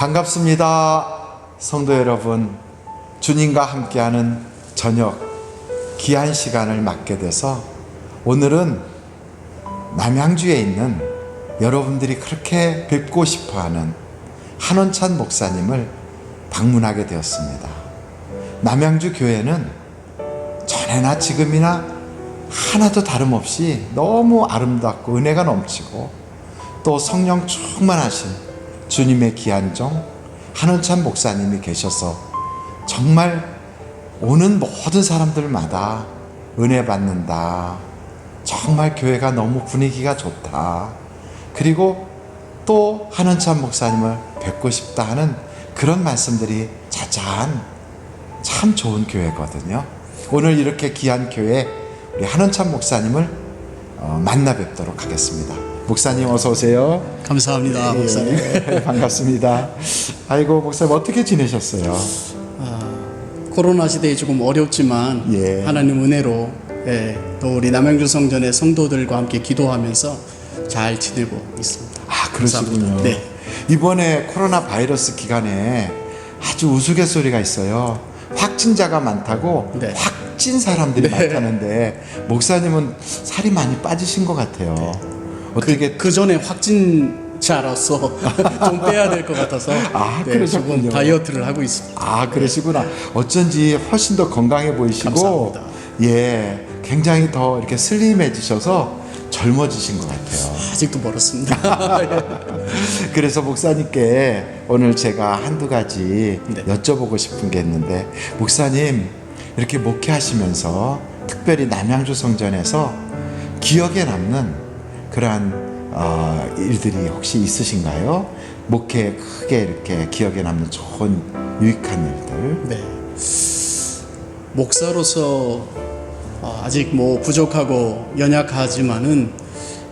반갑습니다. 성도 여러분, 주님과 함께하는 저녁 귀한 시간을 맞게 돼서 오늘은 남양주에 있는 여러분들이 그렇게 뵙고 싶어 하는 한원찬 목사님을 방문하게 되었습니다. 남양주 교회는 전에나 지금이나 하나도 다름없이 너무 아름답고 은혜가 넘치고 또 성령 충만하신 주님의 귀한 종 한원찬 목사님이 계셔서 정말 오는 모든 사람들마다 은혜 받는다. 정말 교회가 너무 분위기가 좋다. 그리고 또 한원찬 목사님을 뵙고 싶다 하는 그런 말씀들이 자자한 참 좋은 교회거든요. 오늘 이렇게 귀한 교회 우리 한원찬 목사님을 어, 만나 뵙도록 하겠습니다. 목사님 어서 오세요. 감사합니다, 목사님. 예, 반갑습니다. 아이고 목사님 어떻게 지내셨어요? 코로나 시대에 조금 어렵지만 예. 하나님 은혜로 예, 또 우리 남양주 성전의 성도들과 함께 기도하면서 잘 지내고 있습니다. 아 그러시군요. 감사합니다. 네. 이번에 코로나 바이러스 기간에 아주 우스갯소리가 있어요. 확진자가 많다고 네. 확진 사람들이 네. 많다는데 목사님은 살이 많이 빠지신 것 같아요. 어떻게 그 전에 확진자로서 좀 빼야 될 것 같아서 아, 네. 조금 다이어트를 하고 있습니다. 아 그러시구나. 어쩐지 훨씬 더 건강해 보이시고 감사합니다. 예 굉장히 더 이렇게 슬림해지셔서 젊어지신 것 같아요. 아직도 멀었습니다. 그래서 목사님께 오늘 제가 한두 가지 네. 여쭤보고 싶은 게 있는데 목사님 이렇게 목회하시면서 특별히 남양주 성전에서 기억에 남는 그러한 어, 일들이 혹시 있으신가요? 목회 크게 이렇게 기억에 남는 좋은 유익한 일들. 네. 목사로서 어, 아직 뭐 부족하고 연약하지만은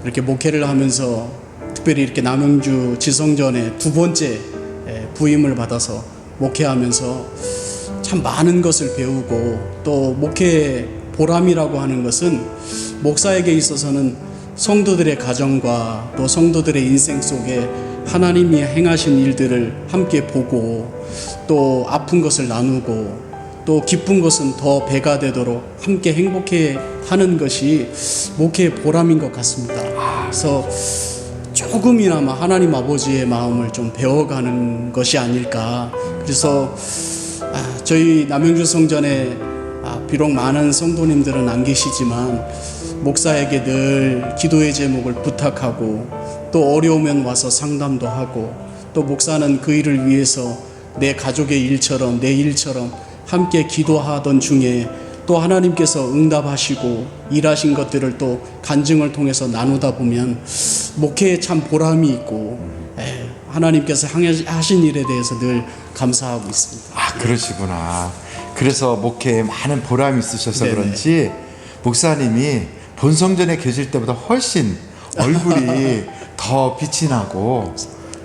이렇게 목회를 하면서 특별히 이렇게 남영주 지성전에 두 번째 예, 부임을 받아서 목회하면서 참 많은 것을 배우고 또 목회 보람이라고 하는 것은 목사에게 있어서는 성도들의 가정과 또 성도들의 인생 속에 하나님이 행하신 일들을 함께 보고 또 아픈 것을 나누고 또 기쁜 것은 더 배가 되도록 함께 행복해 하는 것이 목회의 보람인 것 같습니다. 그래서 조금이나마 하나님 아버지의 마음을 좀 배워가는 것이 아닐까. 그래서 아, 저희 남영주 성전에 아, 비록 많은 성도님들은 안 계시지만 목사에게 늘 기도의 제목을 부탁하고 또 어려우면 와서 상담도 하고 또 목사는 그 일을 위해서 내 가족의 일처럼 내 일처럼 함께 기도하던 중에 또 하나님께서 응답하시고 일하신 것들을 또 간증을 통해서 나누다 보면 목회에 참 보람이 있고 에, 하나님께서 하신 일에 대해서 늘 감사하고 있습니다. 아 그러시구나. 그래서 목회에 많은 보람이 있으셔서 네네. 그런지 목사님이 본성전에 계실 때보다 훨씬 얼굴이 더 빛이 나고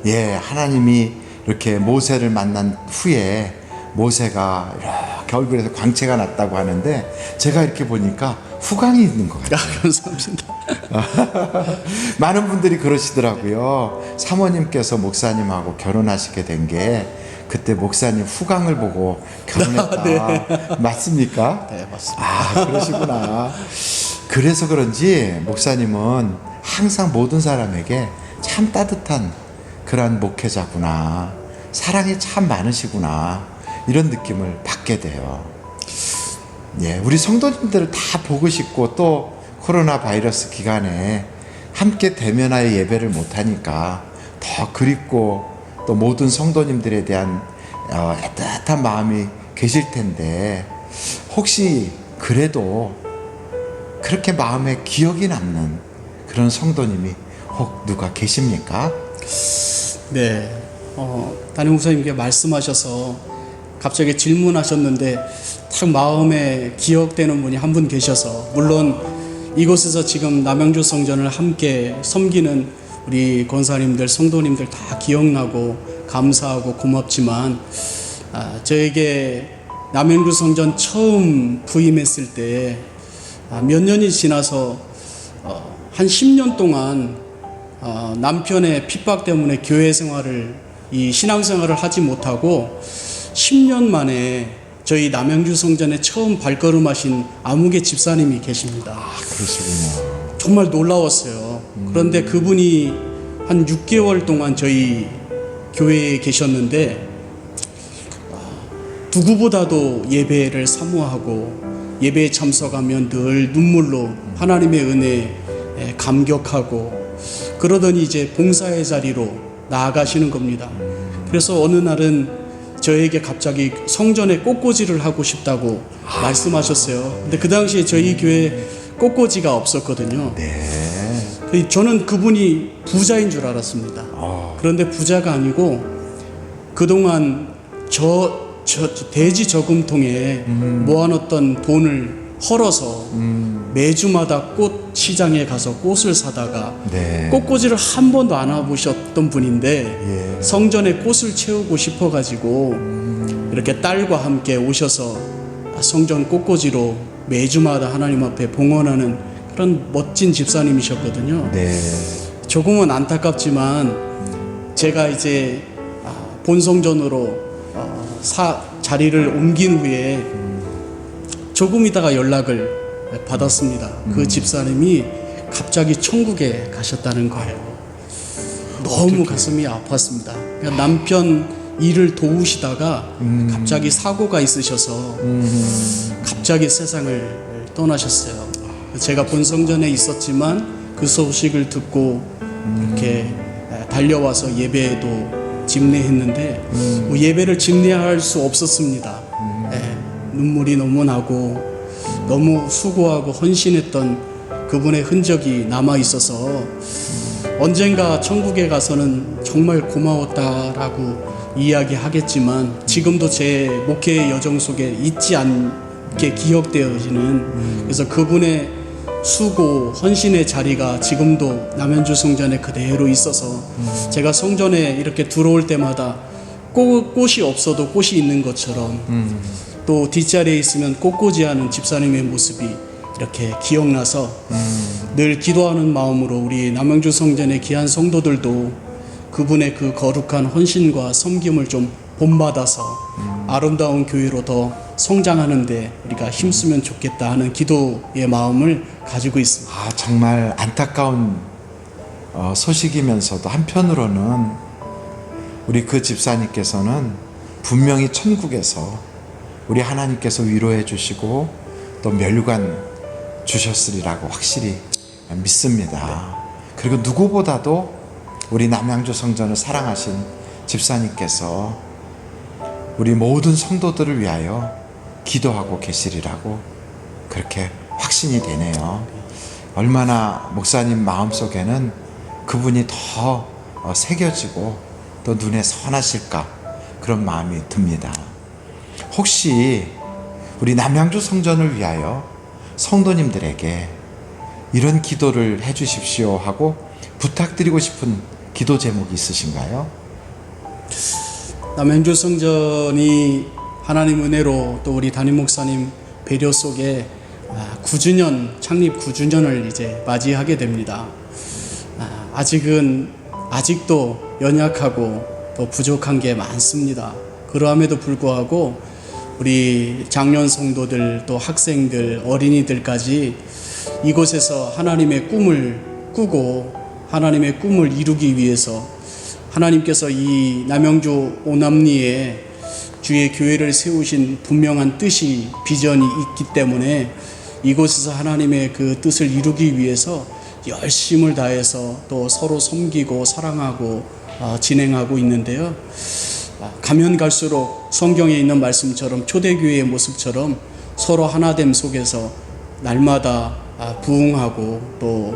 예 하나님이 이렇게 모세를 만난 후에 모세가 이렇게 얼굴에서 광채가 났다고 하는데 제가 이렇게 보니까 후광이 있는 것 같아요. 아, 감사합니다. 많은 분들이 그러시더라고요. 사모님께서 목사님하고 결혼하시게 된 게 그때 목사님 후광을 보고 결혼했다. 맞습니까? 네, 맞습니다. 아, 그러시구나. 그래서 그런지 목사님은 항상 모든 사람에게 참 따뜻한 그런 목회자구나. 사랑이 참 많으시구나. 이런 느낌을 받게 돼요. 예, 우리 성도님들을 다 보고 싶고 또 코로나 바이러스 기간에 함께 대면하여 예배를 못하니까 더 그립고 또 모든 성도님들에 대한 어, 애틋한 마음이 계실 텐데 혹시 그래도 그렇게 마음에 기억이 남는 그런 성도님이 혹 누가 계십니까? 네, 어, 담임 목사님께 말씀하셔서 갑자기 질문하셨는데 딱 마음에 기억되는 분이 한 분 계셔서 물론 이곳에서 지금 남양주 성전을 함께 섬기는 우리 권사님들, 성도님들 다 기억나고 감사하고 고맙지만 아, 저에게 남양주 성전 처음 부임했을 때 아, 몇 년이 지나서 어, 한 10년 동안 어, 남편의 핍박 때문에 교회 생활을 이 신앙생활을 하지 못하고 10년 만에 저희 남양주 성전에 처음 발걸음하신 아무개 집사님이 계십니다. 그러시군요. 정말 놀라웠어요. 그런데 그분이 한 6개월 동안 저희 교회에 계셨는데 아, 누구보다도 예배를 사모하고 예배에 참석하면 늘 눈물로 하나님의 은혜에 감격하고 그러더니 이제 봉사의 자리로 나아가시는 겁니다. 그래서 어느 날은 저에게 갑자기 성전에 꽃꽂이를 하고 싶다고 말씀하셨어요. 근데 그 당시에 저희 교회 꽃꽂이가 없었거든요. 네. 그 저는 그분이 부자인 줄 알았습니다. 어, 그런데 부자가 아니고 그동안 저, 저 대지 저금통에 모아놓던 돈을 헐어서 매주마다 꽃 시장에 가서 꽃을 사다가 네. 꽃꽂이를 한 번도 안 와보셨던 분인데 예. 성전에 꽃을 채우고 싶어가지고 이렇게 딸과 함께 오셔서 성전 꽃꽂이로 매주마다 하나님 앞에 봉헌하는 그런 멋진 집사님이셨거든요. 네. 조금은 안타깝지만 제가 이제 아, 본성전으로 어, 사, 자리를 옮긴 후에 조금 있다가 연락을 받았습니다. 그 집사님이 갑자기 천국에 가셨다는 거예요. 너무 가슴이 아팠습니다. 그러니까 남편 일을 도우시다가 갑자기 사고가 있으셔서 갑자기 세상을 떠나셨어요. 제가 본성전에 있었지만 그 소식을 듣고 이렇게 달려와서 예배에도 집례했는데 뭐 예배를 집례할 수 없었습니다. 예, 눈물이 너무 나고 너무 수고하고 헌신했던 그분의 흔적이 남아 있어서 언젠가 천국에 가서는 정말 고마웠다라고 이야기하겠지만 지금도 제 목회의 여정 속에 잊지 않게 기억되어지는 그래서 그분의 수고 헌신의 자리가 지금도 남현주 성전에 그대로 있어서 제가 성전에 이렇게 들어올 때마다 꽃, 꽃이 없어도 꽃이 있는 것처럼 또 뒷자리에 있으면 꽃꽂이 하는 집사님의 모습이 이렇게 기억나서 늘 기도하는 마음으로 우리 남양주 성전의 귀한 성도들도 그분의 그 거룩한 헌신과 섬김을 좀 본받아서 아름다운 교회로 더 성장하는데 우리가 힘쓰면 좋겠다 하는 기도의 마음을 가지고 있습니다. 아, 정말 안타까운 어, 소식이면서도 한편으로는 우리 그 집사님께서는 분명히 천국에서 우리 하나님께서 위로해 주시고 또 멸관 주셨으리라고 확실히 믿습니다. 그리고 누구보다도 우리 남양주 성전을 사랑하신 집사님께서 우리 모든 성도들을 위하여 기도하고 계시리라고 그렇게 확신이 되네요. 얼마나 목사님 마음속에는 그분이 더 어, 새겨지고 또 눈에 선하실까 그런 마음이 듭니다. 혹시 우리 남양주 성전을 위하여 성도님들에게 이런 기도를 해 주십시오 하고 부탁드리고 싶은 기도 제목이 있으신가요? 남양주 성전이 하나님 은혜로 또 우리 담임 목사님 배려 속에 아, 9주년 창립 9주년을 이제 맞이하게 됩니다. 아, 아직은 아직도 연약하고 또 부족한 게 많습니다. 그러함에도 불구하고 우리 장년 성도들 또 학생들 어린이들까지 이곳에서 하나님의 꿈을 꾸고 하나님의 꿈을 이루기 위해서 하나님께서 이 남영주 오남리에 주의 교회를 세우신 분명한 뜻이 비전이 있기 때문에 이곳에서 하나님의 그 뜻을 이루기 위해서 열심을 다해서 또 서로 섬기고 사랑하고 어, 진행하고 있는데요. 아, 가면 갈수록 성경에 있는 말씀처럼 초대교회의 모습처럼 서로 하나됨 속에서 날마다 아, 부흥하고 또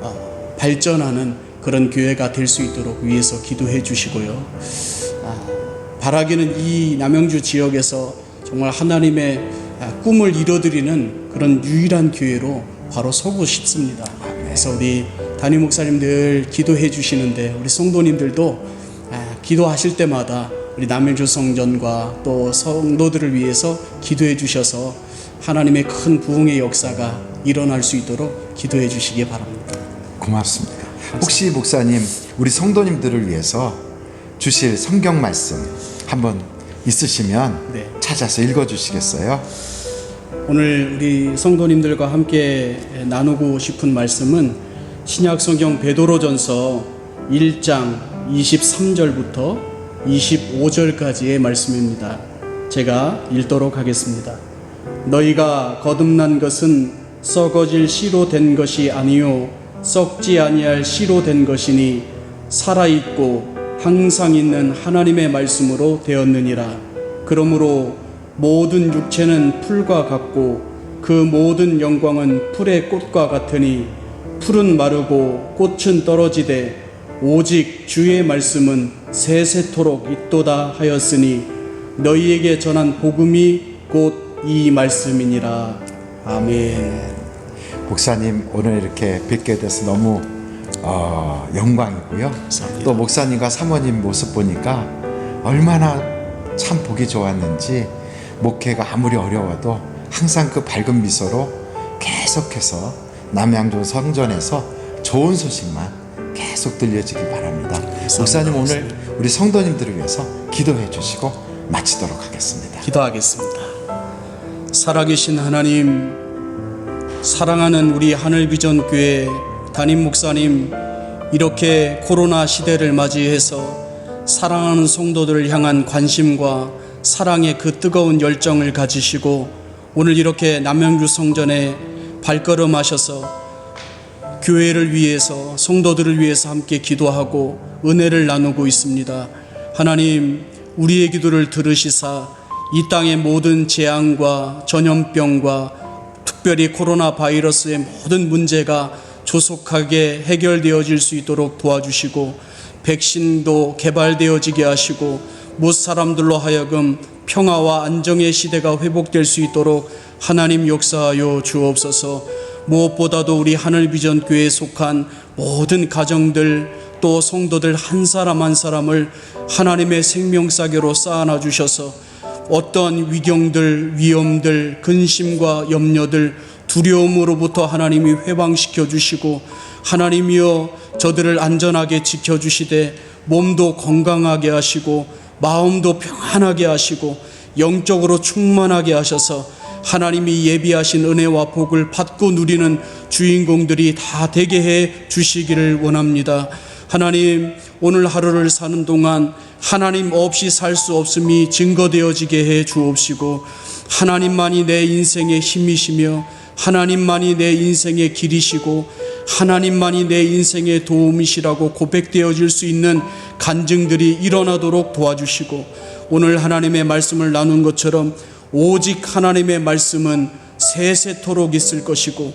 어, 발전하는 그런 교회가 될 수 있도록 위해서 기도해 주시고요. 아, 바라기는 이 남영주 지역에서 정말 하나님의 아, 꿈을 이뤄드리는 그런 유일한 교회로 바로 서고 싶습니다. 그래서 우리 담임 목사님들 기도해 주시는데 우리 성도님들도 아, 기도하실 때마다 우리 남영주 성전과 또 성도들을 위해서 기도해 주셔서 하나님의 큰 부흥의 역사가 일어날 수 있도록 기도해 주시기 바랍니다. 고맙습니다. 혹시 목사님 우리 성도님들을 위해서 주실 성경 말씀 한번 있으시면 네. 찾아서 읽어 주시겠어요? 오늘 우리 성도님들과 함께 나누고 싶은 말씀은 신약 성경 베드로전서 1장 23절부터 25절까지의 말씀입니다. 제가 읽도록 하겠습니다. 너희가 거듭난 것은 썩어질 씨로 된 것이 아니요 썩지 아니할 씨로 된 것이니 살아 있고 항상 있는 하나님의 말씀으로 되었느니라. 그러므로 모든 육체는 풀과 같고 그 모든 영광은 풀의 꽃과 같으니 풀은 마르고 꽃은 떨어지되 오직 주의 말씀은 세세토록 있도다 하였으니 너희에게 전한 복음이 곧 이 말씀이니라 아멘. 목사님 오늘 이렇게 뵙게 돼서 너무 어, 영광이고요. 감사합니다. 또 목사님과 사모님 모습 보니까 얼마나 참 보기 좋았는지 목회가 아무리 어려워도 항상 그 밝은 미소로 계속해서 남양주 성전에서 좋은 소식만 계속 들려지길 바랍니다. 목사님 오늘 우리 성도님들을 위해서 기도해 주시고 마치도록 하겠습니다. 기도하겠습니다. 살아계신 하나님, 사랑하는 우리 하늘비전 교회 담임 목사님, 이렇게 코로나 시대를 맞이해서 사랑하는 성도들을 향한 관심과 사랑의 그 뜨거운 열정을 가지시고 오늘 이렇게 남양주 성전에 발걸음하셔서 교회를 위해서 성도들을 위해서 함께 기도하고 은혜를 나누고 있습니다. 하나님, 우리의 기도를 들으시사 이 땅의 모든 재앙과 전염병과 특별히 코로나 바이러스의 모든 문제가 조속하게 해결되어질 수 있도록 도와주시고 백신도 개발되어지게 하시고 못 사람들로 하여금 평화와 안정의 시대가 회복될 수 있도록 하나님 역사하여 주옵소서. 무엇보다도 우리 하늘 비전 교회에 속한 모든 가정들 또 성도들 한 사람 한 사람을 하나님의 생명사계로 쌓아놔 주셔서 어떤 위경들, 위험들, 근심과 염려들, 두려움으로부터 하나님이 회방시켜 주시고 하나님이여 저들을 안전하게 지켜 주시되 몸도 건강하게 하시고 마음도 평안하게 하시고 영적으로 충만하게 하셔서 하나님이 예비하신 은혜와 복을 받고 누리는 주인공들이 다 되게 해 주시기를 원합니다. 하나님, 오늘 하루를 사는 동안 하나님 없이 살 수 없음이 증거되어지게 해 주옵시고, 하나님만이 내 인생의 힘이시며, 하나님만이 내 인생의 길이시고, 하나님만이 내 인생의 도움이시라고 고백되어질 수 있는 간증들이 일어나도록 도와주시고, 오늘 하나님의 말씀을 나눈 것처럼 오직 하나님의 말씀은 세세토록 있을 것이고,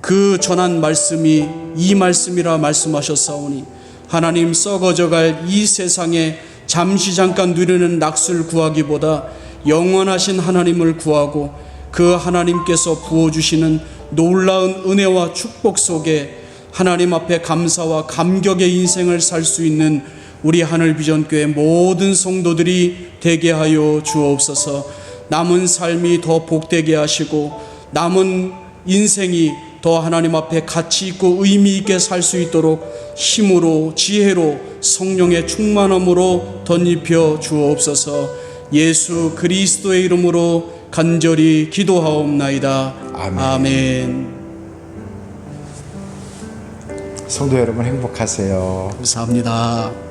그 전한 말씀이 이 말씀이라 말씀하셨사오니 하나님 썩어져갈 이 세상에 잠시 잠깐 누리는 낙수를 구하기보다 영원하신 하나님을 구하고 그 하나님께서 부어주시는 놀라운 은혜와 축복 속에 하나님 앞에 감사와 감격의 인생을 살 수 있는 우리 하늘 비전교회 모든 성도들이 되게 하여 주옵소서. 남은 삶이 더 복되게 하시고 남은 인생이 더 하나님 앞에 가치 있고 의미 있게 살 수 있도록 힘으로 지혜로 성령의 충만함으로 덧입혀 주옵소서. 예수 그리스도의 이름으로 간절히 기도하옵나이다. 아멘. 아멘. 성도 여러분 행복하세요. 감사합니다.